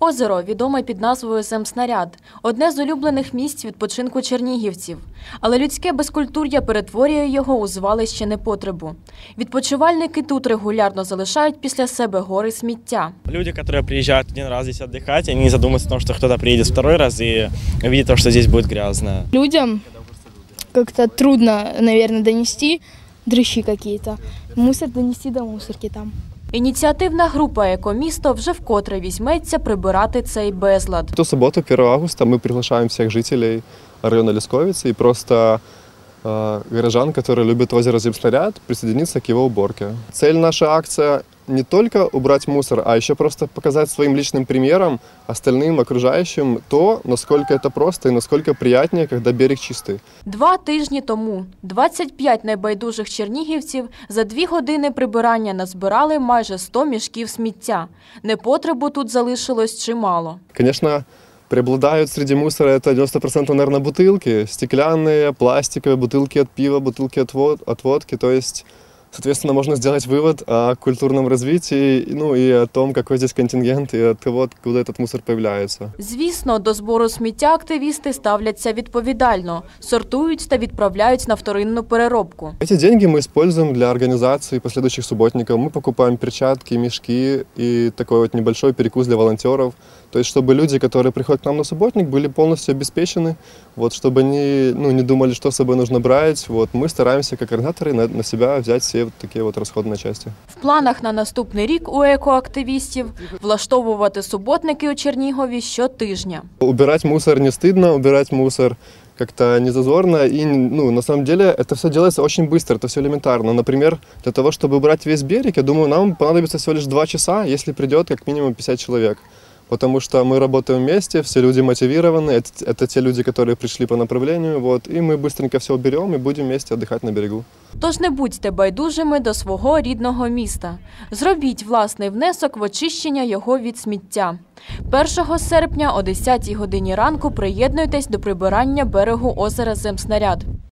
Озеро відоме під назвою Земснаряд одне з улюблених місць відпочинку чернігівців. Але людське безкультур'я перетворює його у звалище непотребу. Відпочивальники тут регулярно залишають після себе гори сміття. Люди, которые приезжают один раз здесь отдыхать, они не задумываются о том, что кто-то приедет второй раз и видит то, что здесь будет грязно. людям как-то трудно, наверное, донести дрыщи какие-то. Мусор донести до мусорки там. Ініціативна група Екомісто вже вкотре візьметься прибирати цей безлад. Эту субботу, 1 августа, мы приглашаем всех жителей района Лесковицы и просто э, горожан, которые любят озеро Земснаряд, присоединиться к его уборке. Цель нашей акции не только убрать мусор, а еще просто показать своим личным примером остальным окружающим то, насколько это просто и насколько приятнее, когда берег чистый. Два тижні тому 25 найбайдужих чернігівців за дві години прибирання назбирали майже 100 мішків сміття. Непотребу тут залишилось чимало. Конечно, преобладают среди мусора это 90% наверное, бутылки, стеклянные, пластиковые, бутылки от пива, бутылки от, вод- от водки. То есть, соответственно, можно сделать вывод о культурном развитии, ну и о том, какой здесь контингент и от того, откуда этот мусор появляется. Звісно, до збору сміття активісти ставляться відповідально, сортують та відправляють на вторинну переробку. Эти деньги мы используем для организации последующих субботников. Мы покупаем перчатки, мешки и такой вот небольшой перекус для волонтеров. То есть, чтобы люди, которые приходят к нам на субботник, были полностью обеспечены, вот, чтобы они ну, не думали, что с собой нужно брать. Вот, мы стараемся, как координаторы, на, на себя взять все вот такие вот расходные части. В планах на наступний рік у екоактивістів влаштовувати суботники у Чернігові щотижня. Убирать мусор не стыдно, убирать мусор как-то не зазорно. И ну, на самом деле это все делается очень быстро, это все элементарно. Например, для того, чтобы убрать весь берег, я думаю, нам понадобится всего лишь 2 часа, если придет как минимум 50 человек. Потому что мы работаем вместе, все люди мотивированы, это, это те люди, которые пришли по направлению, вот, и мы быстренько все уберем и будем вместе отдыхать на берегу. Тож не будьте байдужими до свого рідного міста. Зробіть власний внесок в очищення його від сміття. 1 серпня о 10 годині ранку приєднуйтесь до прибирання берегу озера Земснаряд.